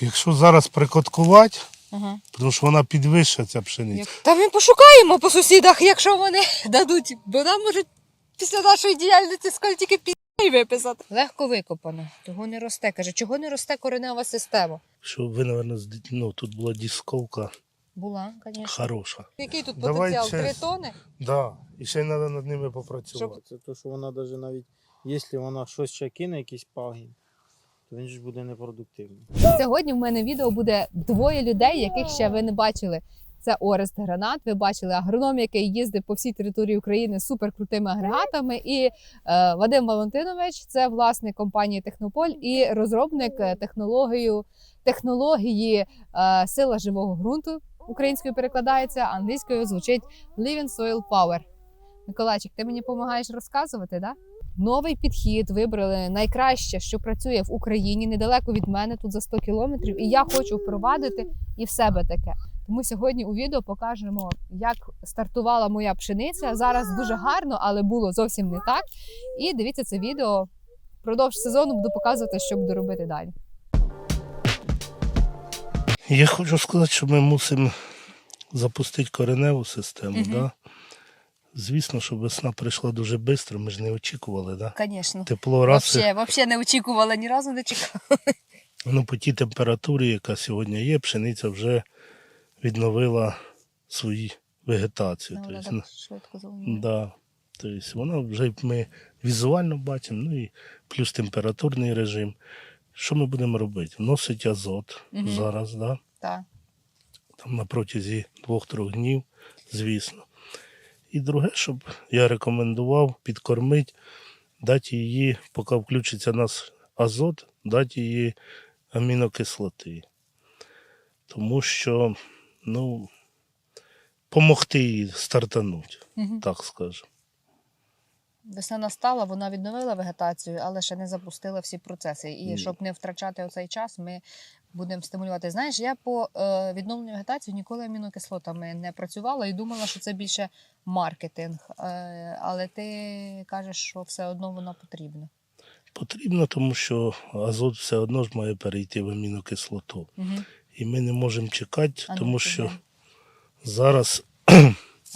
Якщо зараз прикоткувати, Ага. тому що вона підвища ця пшениця. Як... Та ми пошукаємо по сусідах, якщо вони дадуть, бо нам можуть після нашої діяльності скоро тільки пі виписати. Легко викопано, того не росте. Каже, чого не росте коренева система? Що ви, мабуть, ну, тут була дисковка Була, звісно. хороша. Який тут Давай потенціал? Три тони? Да. І ще й треба над ними попрацювати. Це то, що вона навіть навіть, якщо вона щось ще кине, якийсь пагін, то він ж буде непродуктивний. Сьогодні в мене відео буде двоє людей, яких ще ви не бачили. Це Орест Гранат. Ви бачили агроном, який їздив по всій території України з суперкрутими агрегатами. І е, Вадим Валентинович це власник компанії Технополь і розробник е, технологію технології е, сила живого ґрунту. Українською перекладається, англійською звучить Living Soil Power. Миколайчик, ти мені допомагаєш розказувати, да? Новий підхід вибрали найкраще, що працює в Україні, недалеко від мене, тут за 100 кілометрів. І я хочу впровадити і в себе таке. Тому сьогодні у відео покажемо, як стартувала моя пшениця. Зараз дуже гарно, але було зовсім не так. І дивіться це відео. Впродовж сезону буду показувати, що буду робити далі. Я хочу сказати, що ми мусимо запустити кореневу систему. Мгм. Да? Звісно, що весна прийшла дуже швидко, ми ж не очікували. Да? Звісно. Тепло раз. і- Взагалі не очікувала, ні разу не чекала. Ну, по тій температурі, яка сьогодні є, пшениця вже відновила свою вегетацію. Вона Тобто, швидко. Да. Тобто вона вже ми візуально бачимо, ну і плюс температурний режим. Що ми будемо робити? Вносить азот Мгм. зараз, да? Так. там на протязі двох-трьох днів, звісно. І друге, щоб я рекомендував підкормити, дати її, поки включиться нас азот, дати її амінокислоти. Тому що, ну, помогти їй стартанути, Угу. так скажемо. Весна настала, вона відновила вегетацію, але ще не запустила всі процеси. І щоб не втрачати оцей час, ми будемо стимулювати. Знаєш, я по е, відновленню вегетації ніколи амінокислотами не працювала і думала, що це більше маркетинг. Е, але ти кажеш, що все одно воно потрібно. Потрібно, тому що азот все одно ж має перейти в амінокислоту. Угу. І ми не можемо чекати, А ну, тому що поглянь. зараз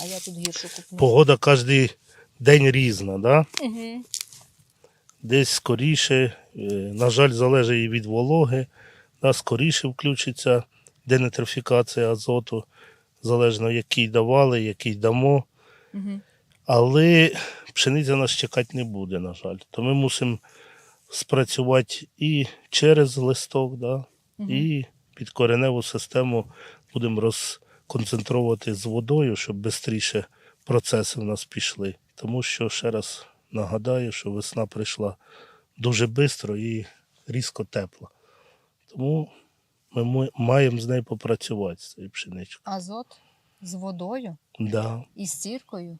А я тут гіршу купну. погода кожен день різна. Да? Угу. десь скоріше, е, на жаль, залежить і від вологи, да, скоріше включиться денитрофікація азоту, залежно який давали, який дамо. Угу. Але пшениця нас чекати не буде, на жаль. То ми мусимо спрацювати і через листок, да, Угу. і під кореневу систему будемо розконцентрувати з водою, щоб швидше процеси в нас пішли. Тому що, ще раз нагадаю, що весна прийшла дуже швидко і різко тепла. Тому ми маємо з нею попрацювати, з цією пшеничкою. Азот з водою Да. і з сіркою.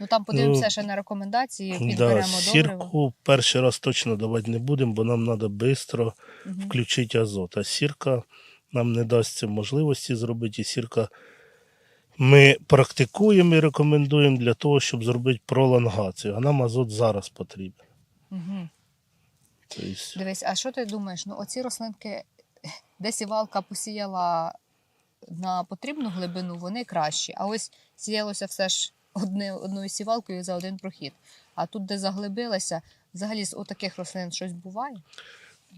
Ну там подивимося Ну, ще на рекомендації, Да, підберемо добриво. сірку перший раз точно давати не будемо, бо нам треба швидко Мгм. включити азот. А сірка нам не дасть можливості зробити. І сірка ми практикуємо і рекомендуємо для того, щоб зробити пролонгацію. А нам азот зараз потрібен. Угу. Тобто, Дивись, а що ти думаєш? Ну, оці рослинки, де сівалка посіяла на потрібну глибину, вони кращі. А ось сіялося все ж одне, одною сівалкою за один прохід. А тут, де заглибилася, взагалі з отаких рослин щось буває?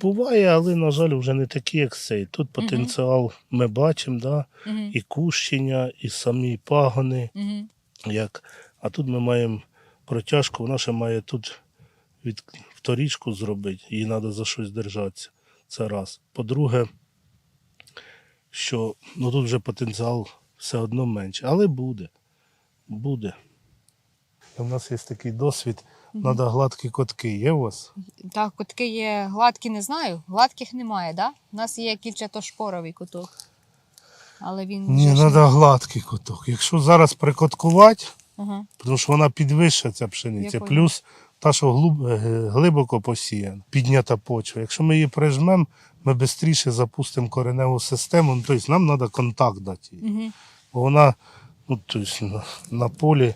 буває, але, на жаль, вже не такі, як цей. Тут потенціал ми бачимо, да? Угу. і кущення, і самі пагони. Угу. Як. А тут ми маємо протяжку, вона ще має тут від вторічку зробити, їй треба за щось держатися. Це раз. По-друге, що ну, тут вже потенціал все одно менше, але буде. Буде. У нас є такий досвід, треба гладкі котки. Є у вас? Так, котки є гладкі, не знаю. Гладких немає, да? У нас є кільчато-шпоровий коток. Але він. Ні, треба гладкий коток. Якщо зараз прикоткувати, Ага. тому що вона підвища ця пшениця. Плюс та, що е, глибоко посіяна, піднята почва. Якщо ми її прижмемо, ми швидше запустимо кореневу систему. Ну, тобто нам треба контакт дати. Угу. Бо вона ну, тобто, на, на полі.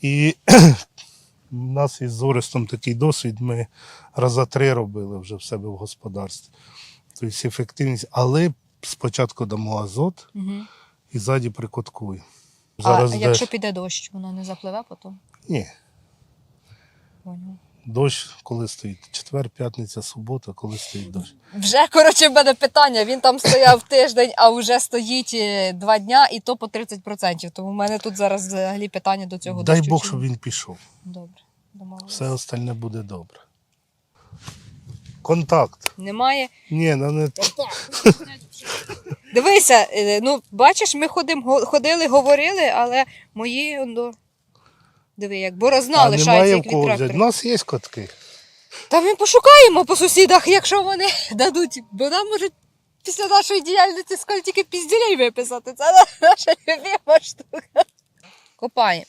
І у нас із Орестом такий досвід. Ми раза три робили вже в себе в господарстві. Тобто ефективність, але спочатку дамо азот Угу. і ззаді прикоткуємо. А Зараз якщо де- піде дощ, воно не запливе потім? Ні, Поняла. дощ коли стоїть? Четвер, п'ятниця, субота, коли стоїть дощ. Вже коротше в мене питання. Він там стояв тиждень, а вже стоїть е, два дня, і то по 30%. Тому в мене тут зараз взагалі питання до цього Дай дощу Бог, щоб він пішов. добре. домовились. Все остальне буде добре. Контакт. Немає. Ні, ну не Дивися, е, ну бачиш, ми ходим, го- ходили, говорили, але мої он до. Диви, як борозна а лишається, як від трактора. У нас є котки. Та ми пошукаємо по сусідах, якщо вони дадуть, бо нам можуть після нашої діяльності скоро тільки пізділей виписати. Це наша любима штука. Копає.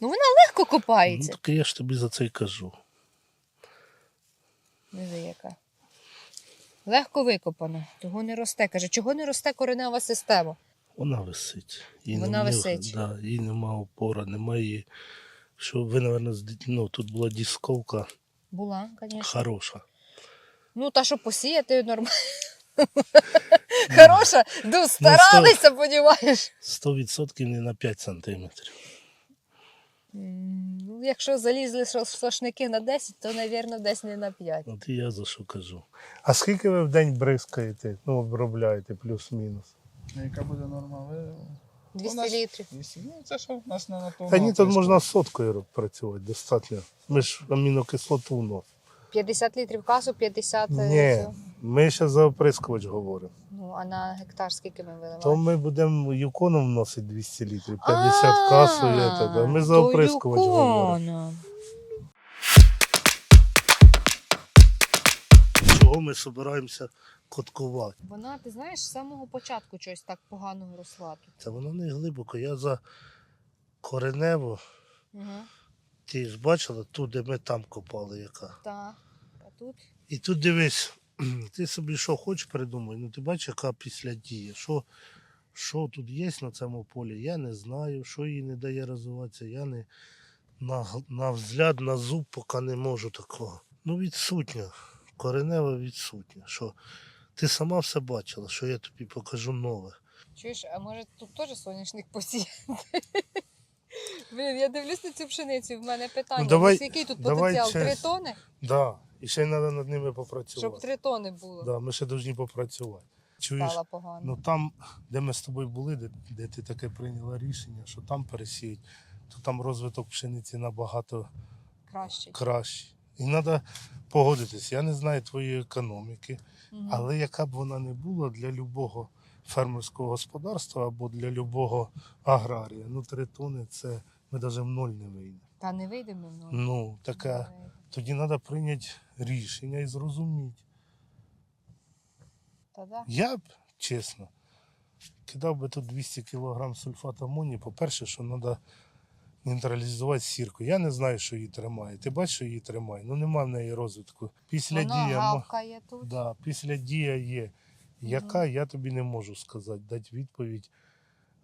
Ну вона легко Ну, копається. так я ж тобі за це й кажу. Диви яка. Легко викопана, того не росте. Каже, чого не росте коренева система? Вона висить. Їй Вона не- висить. Да, їй нема опора, немає. Що ви, мабуть, ну, тут була дисковка Була, звісно. хороша. Ну, та що посіяти нормально. Хороша, ну старалися, понімаєш. 100% не на 5 сантиметрів. Ну, якщо залізли сошники на 10, то, мабуть, десь не на 5. От і я за що кажу. А скільки ви в день бризкаєте, ну, обробляєте, плюс-мінус? Ну, Яка буде норма? Ви... 200 нас літрів. 200. Ну, це що в нас не на то. Та ні, тут можна соткою працювати достатньо. Ми ж амінокислоту вносимо. 50 літрів касу, 50 е, Ні, цього. ми ще за оприскувач говоримо. Ну, а на гектар скільки ми виливаємо? То ми будемо юконом вносити 200 літрів, 50 касу. і це, да. Ми за то оприскувач говоримо. Чого ми збираємося коткувати? Вона, ти знаєш, з самого початку щось так погано росла тут. Це воно не глибоко. Я за коренево. Угу. Ти ж бачила ту, де ми там копали, яка. Так. А тут І тут дивись, ти собі що хочеш придумай, ну ти бачиш, яка після дії. Що, що тут є на цьому полі, я не знаю, що їй не дає розвиватися. Я не на, на взгляд, на зуб поки не можу такого. Ну, відсутня. Коренева відсутня. Що ти сама все бачила, що я тобі покажу нове. Чуєш, а може тут теж соняшник посіяти? Блін, я дивлюсь на цю пшеницю, в мене питання. Ну, давай- Ось який тут давай потенціал? Три чесно. тони? Да. І ще й треба над ними Щоб попрацювати. три тони було. Да, ми ще повинні попрацювати. Чуєш? Стало погано. Ну там, де ми з тобою були, де, де ти таке прийняла рішення, що там пересіють, то там розвиток пшениці набагато Краще. кращий. І треба погодитись. Я не знаю твоєї економіки, але яка б вона не була для любого фермерського господарства або для любого аграрія, ну три тони це ми навіть в ноль не вийдемо. Та не вийдемо. Ну, Ну, таке, тоді треба прийняти рішення і зрозуміти. Та да. Я б, чесно, кидав би тут 200 кг сульфату амонію. По-перше, що треба нейтралізувати сірку. Я не знаю, що її тримає. Ти бачиш, що її тримає? Ну нема в неї розвитку. Після Вона дія, гавкає тут. да, після дія є. Яка, я тобі не можу сказати, дати відповідь.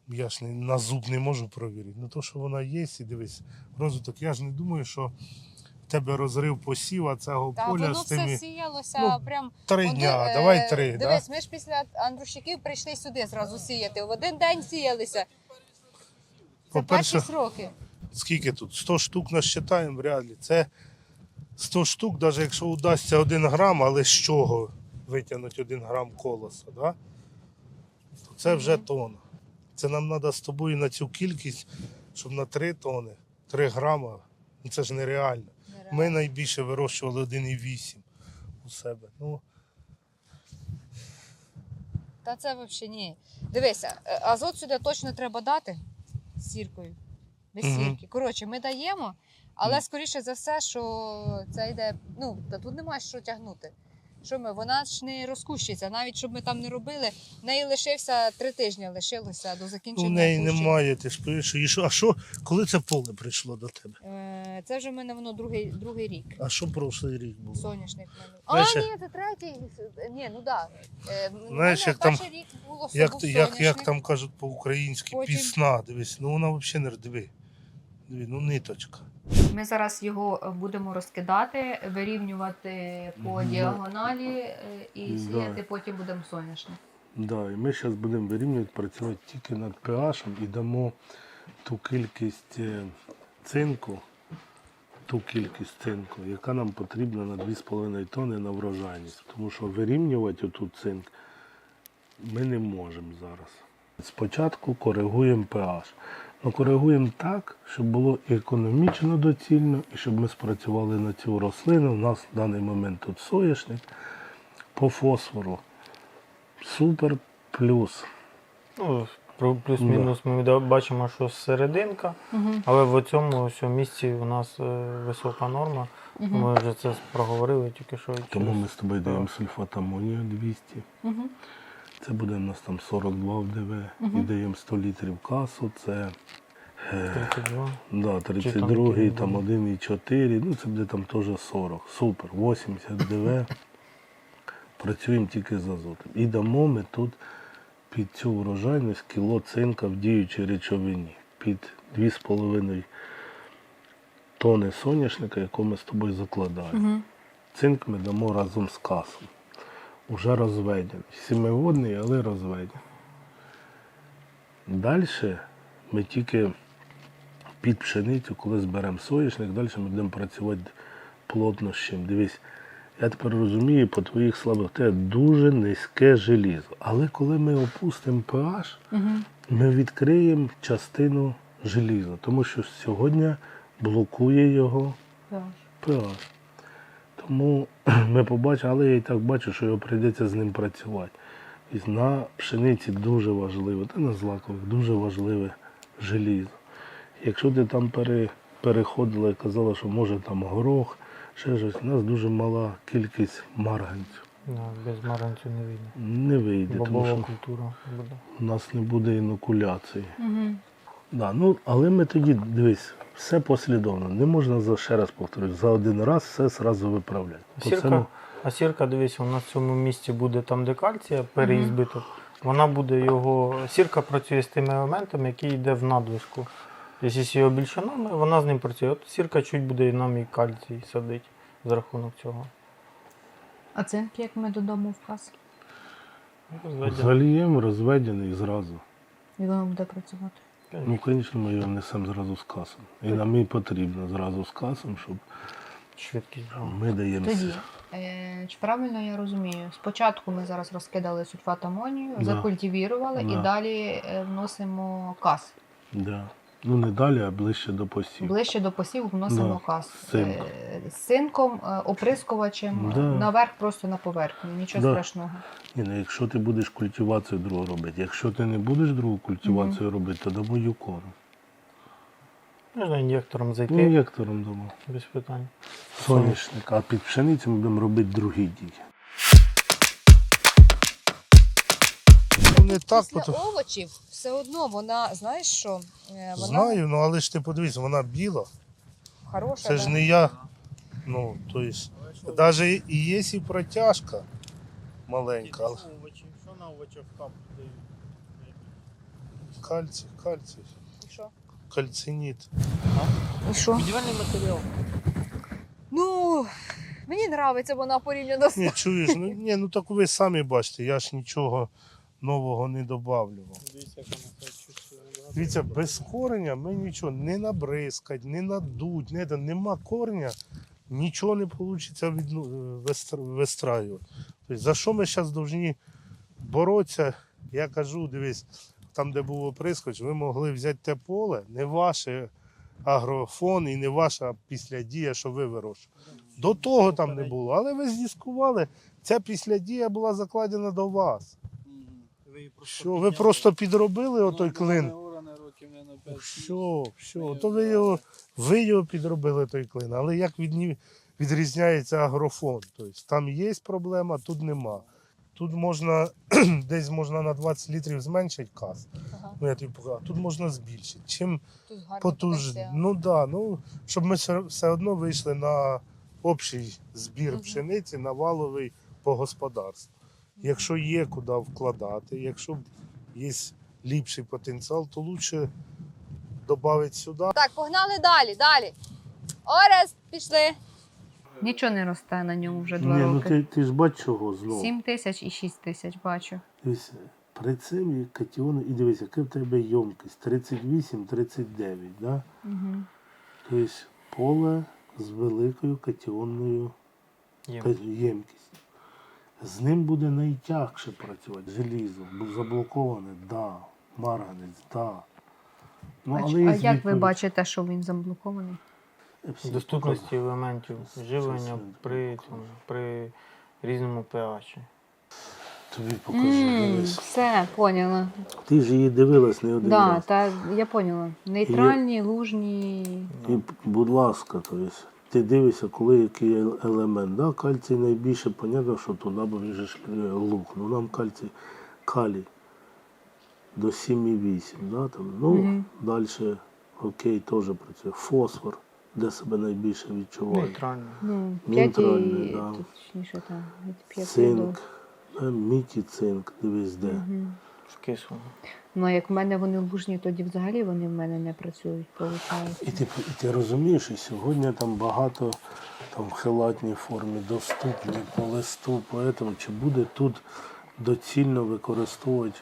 Я ж не, на зуб не можу провірити. Ну то, що вона є, і дивись, розвиток. Я ж не думаю, що в тебе розрив посіва цього Та поля воно з все сіялося ну, прям. три От, дня. е, Давай три. Да? Дивись, ми ж після Андрущиків прийшли сюди зразу сіяти. В один день сіялися. Це перші сроки. Скільки тут? 100 штук насчитаємо вряд ли. Це 100 штук, навіть якщо удасться 1 грам, але з чого витягнути 1 грам колоса, да? то це вже тонна. Це нам треба з тобою на цю кількість, щоб на 3 тони, 3 грама, ну це ж нереально. Ми найбільше вирощували 1,8 у себе. Ну, Та це взагалі ні. Дивися, е, азот сюди точно треба дати з сіркою. Мгм. Коротше, ми даємо, але скоріше за все, що це йде. Ну, та тут немає що тягнути. Що ми? Вона ж не розкущиться. Навіть щоб ми там не робили, в неї лишився три тижні лишилося до у закінчення. неї кущення. немає, ти ж і що, а що, коли це поле прийшло до тебе? Е, Це вже в мене воно другий, другий рік. А що прошлий рік було? Соняшник в мене. Знаєш, а, ні, це третій. Ні, ну так. Да. Е, в Знаєш, мене як там- перший рік було Як, був як, як соняшник. там кажуть по-українськи, Потім- пісна, дивись, ну вона взагалі не диви. Ну ниточка. Ми зараз його е, будемо розкидати, вирівнювати по діагоналі е, і Да. сіяти потім будемо соняшник. Да, і ми зараз будемо вирівнювати, працювати тільки над pH і дамо ту кількість е, цинку, ту кількість цинку, яка нам потрібна на 2,5 тонни на врожайність. Тому що вирівнювати отут цинк ми не можемо зараз. Спочатку коригуємо pH. Ну, коригуємо так, щоб було економічно доцільно, і щоб ми спрацювали на цю рослину. У нас в даний момент тут соняшник по фосфору. Супер плюс. Ну, плюс-мінус ми бачимо, що серединка, але в цьому ось місці у нас е, висока норма. Ми вже це проговорили тільки що. Тому через- ми з тобою даємо сульфат амонію 200. Це буде у нас там 42 в ДВ. І даємо 100 літрів касу. Це е, 32. да, 32, який там 1,4. Ну це буде там теж 40. Супер. 80 ДВ. Працюємо тільки з азотом. І дамо ми тут під цю врожайність кіло цинка в діючій речовині. Під 2,5 тони соняшника, яку ми з тобою закладаємо. Цинк ми дамо разом з касом. Уже розведений. Сімиводний, але розведений. Далі ми тільки під пшеницю, коли зберемо соняшник, далі ми будемо працювати плотно з чим. Дивись, я тепер розумію, по твоїх словах, в тебе дуже низьке желізо. Але коли ми опустимо pH, ми відкриємо частину желіза, тому що сьогодні блокує його pH. Тому ми побачимо, але я і так бачу, що його прийдеться з ним працювати. І на пшениці дуже важливо, та на злакових дуже важливе желізо. Якщо ти там пере, переходила і казала, що може там горох, ще щось, у нас дуже мала кількість марганцю. Да, без маранцю не видно. Не вийде, тому що культура буде. у нас не буде інокуляції. Да, ну, але ми тоді, дивись, все послідовно. Не можна за ще раз повторюю, за один раз все зразу виправляти. Сірка, ну, а сірка, дивись, у нас в цьому місці буде там, де кальція, переізбиток. Вона буде його. Сірка працює з тими елементами, які йде в надвижку. Якщо його більше нами, вона з ним працює. От сірка чуть буде і нам і кальцій садить з рахунок цього. А цинк як ми додому в кас? Залієм розведений зразу. І воно буде працювати. Ну, звісно, ми його несемо зразу з касом. І нам і потрібно зразу з касом, щоб Швидкість. ми даємо. Тоді, е, чи правильно я розумію? Спочатку ми зараз розкидали сульфат амонію, Да. закультивірували Да. і далі е, вносимо кас. Да. Ну не далі, а ближче до посів. Ближче до посіву вносимо Да, кас. з цинком. Е, З цинком, е, оприскувачем, Да. е, наверх просто на поверхню. Нічого Да. страшного. Ні, ну, якщо ти будеш культивацію другу робити, якщо ти не будеш другу культивацію робити, то дамо юкон. Можна ін'єктором зайти Ін'єктором дамо. без питань. Соняшник, а під пшеницю ми будемо робити другі дії. Не так, Після овочів все одно вона, знаєш що, е, вона знаю, ну але ж ти подивись, вона біла. хороша. Це ж не я. Ну, то есть, навіть і є і протяжка маленька, але Що на овочах кап дають? кальцій, кальцій, І що? кальциніт. І що? Будівельний матеріал. Ну, мені подобається вона порівняно з Ні, чуєш, ну ні, ну так ви самі бачите, я ж нічого нового не додавлював. Дивіться, без корення ми нічого не набризкать, не надуть, не, нема корення, нічого не вийде від, ну, вистраювати. Тобто, за що ми зараз повинні боротися? Я кажу, дивись, там, де був оприскоч, ви могли взяти те поле, не ваше агрофон і не ваша післядія, що ви вирощували. До того там не було, але ви здіскували, ця післядія була закладена до вас. Що ви просто підробили отой клин? Що, що, то ви його, ви його підробили той клин, але як від ній відрізняється агрофон? Тобто там є проблема, тут нема. Тут можна десь можна на 20 літрів зменшити каз. Ага. Ну я тобі показав. Тут можна збільшити. Чим потужно. Ну да, ну щоб ми все- одно вийшли на общий збір пшениці на валовий по господарству. Якщо є куди вкладати, якщо є ліпший потенціал, то краще додати сюди. Так, погнали далі, далі. Орест, пішли. Нічого не росте на ньому вже два Ні, ну роки. ти, ти ж бач чого знову. 7 тисяч і 6 тисяч бачу. Дивись, при цим є катіони, і дивись, яка в тебе ємкість 38-39, да? Угу. Тобто поле з великою катіонною ємкістю. З ним буде найтягше працювати. Желізо, бо заблоковане, да. Марганець, да. Ну, а але а як ви бачите, що він заблокований? Доступності елементів живлення при, цьому, при різному pH. Тобі покажу, дивись. Все, поняла. Ти ж її дивилась не один Да, раз. та я поняла. Нейтральні, лужні. І, будь ласка, то есть, ти дивишся, коли який елемент. Да? Кальцій найбільше, понятно, що туди бо він же ж е, лук. Ну нам кальцій калій до 7,8. Да? Там, ну, Мгм. далі окей, теж працює. Фосфор, де себе найбільше відчуває. Ну, Нейтральний, і да. точніше там від 5. Цинк, да? мідь і цинк, дивись де. Мгм. В кислому. Ну, а як в мене вони лужні, тоді взагалі вони в мене не працюють, І ти, і ти розумієш, що сьогодні там багато там в хелатній формі доступні по листу, по этому, чи буде тут доцільно використовувати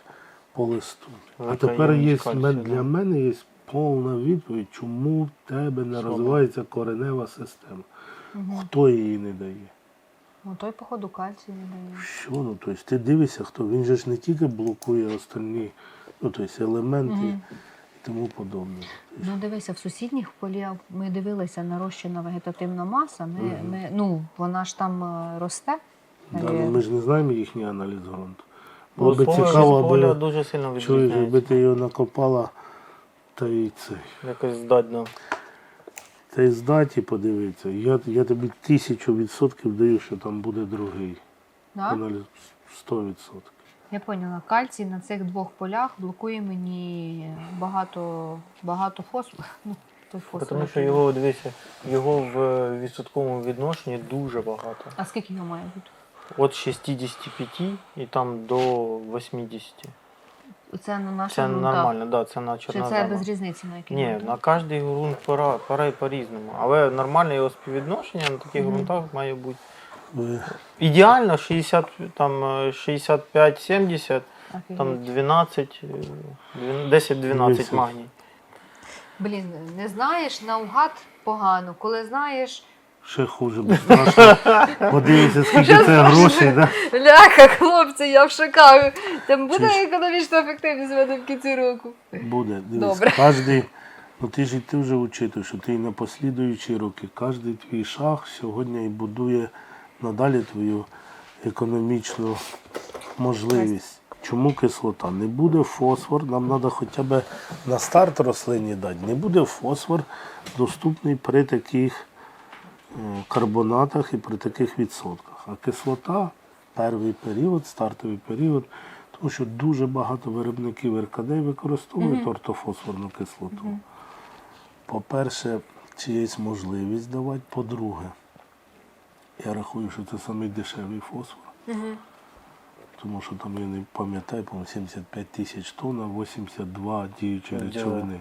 по листу. А тепер є для мене є повна відповідь, чому в тебе не розвивається коренева система. Хто її не дає? Ну, той, походу, кальцій не дає. Що? Ну, тобто ти дивишся, хто він же ж не тільки блокує остальні, ну, тобто елементи Мгм. і тому подобне. Ну, дивися, в сусідніх полях ми дивилися нарощена вегетативна маса. Ми, ми, ну, вона ж там е, росте. Да, ну, навіть. ми ж не знаємо їхній аналіз ґрунту. Було би цікаво, поля аби дуже сильно чуєш, якби відрізняється. ти його накопала та й це. Якось здатно. Та й здаті подивитися. Я, я тобі тисячу відсотків даю, що там буде другий. Да? Аналіз 100%. Я поняла. Кальцій на цих двох полях блокує мені багато, багато фосфору. Ну, фосфор. Тому що його, дивися, його в відсотковому відношенні дуже багато. А скільки його має бути? От 65 і там до 80. Це на наших Це ґрунтах? нормально, да, це на Чи чорнозему. це без різниці на який Ні, ґрунт? на кожний ґрунт пора, пора по-різному. Але нормальне його співвідношення на таких ґрунтах має бути. Ідеально 60, там, е, 65-70, Офігеть. там 12, е, дві- 10-12 Дивіться. магній. Блін, не знаєш наугад погано. Коли знаєш, Ще хуже, бо страшно. Подивіться, скільки це грошей, да? ляха, хлопці, я в шокаю. Там буде Чи економічна ефективність в мене в кінці року. Буде. Дивись, Добре. кожний, ну ти ж і ти вже учитуєш, що ти на послідуючі роки, кожний твій шаг сьогодні і будує надалі твою економічну можливість. Чому кислота? Не буде фосфор, нам треба хоча б на старт рослині дати. Не буде фосфор доступний при таких карбонатах і при таких відсотках. А кислота перший період, стартовий період, тому що дуже багато виробників РКД використовують ортофосфорну кислоту. По-перше, чи є можливість давати, по-друге, я рахую, що це самий дешевий фосфор. Тому що там я не пам'ятаю, по-моєму, 75 тисяч тонн, а 82 діючі речовини.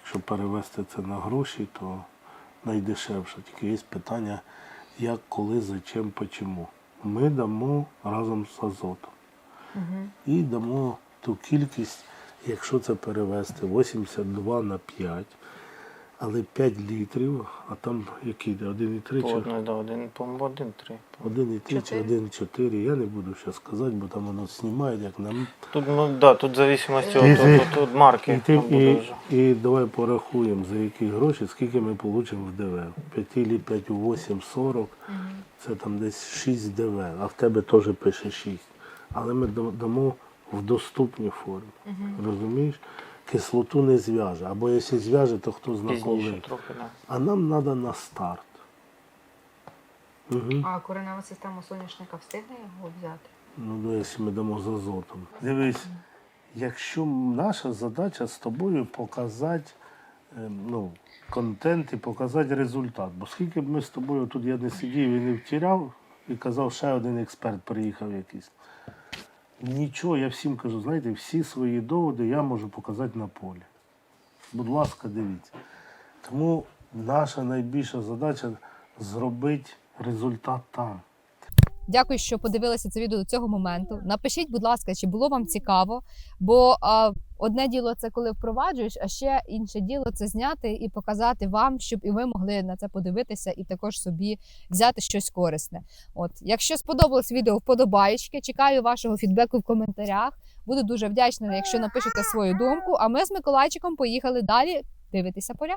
Якщо перевести це на гроші, то найдешевше. Тільки є питання, як, коли, за чим, почому. Ми дамо разом з азотом. І дамо ту кількість, якщо це перевести 82 на 5, але 5 літрів, а там який йде 1,3 По чи одної, да, один, по-моєму, один-три. 1,3 чи Чотири. 1,4, я не буду зараз сказати, бо там воно знімає, як нам. Тут, ну, да, тут в зависимості від от, от, от марки. І, ти, там буде і, вже. і давай порахуємо, за які гроші, скільки ми отримаємо в ДВ. 5 лі 5 у 8 40, це там десь 6 ДВ, а в тебе теж пише 6. Але ми да- дамо в доступній формі. Розумієш? Кислоту не зв'яже. Або якщо зв'яже, то хто зна коли. трохи, да. А нам треба на старт. Угу. А коренева система соняшника встигне його взяти? Ну, ну, якщо ми дамо з азотом. Дивись, якщо наша задача з тобою показати е, ну, контент і показати результат. Бо скільки б ми з тобою тут я не сидів і не втіряв, і казав, ще один експерт приїхав якийсь. Нічого, я всім кажу, знаєте, всі свої доводи я можу показати на полі. Будь ласка, дивіться. Тому наша найбільша задача зробити результат там. Дякую, що подивилися це відео до цього моменту. Напишіть, будь ласка, чи було вам цікаво, бо а, одне діло це коли впроваджуєш, а ще інше діло це зняти і показати вам, щоб і ви могли на це подивитися і також собі взяти щось корисне. От, якщо сподобалось відео, вподобаєчки, чекаю вашого фідбеку в коментарях. Буду дуже вдячна, якщо напишете свою думку. А ми з Миколайчиком поїхали далі дивитися поля.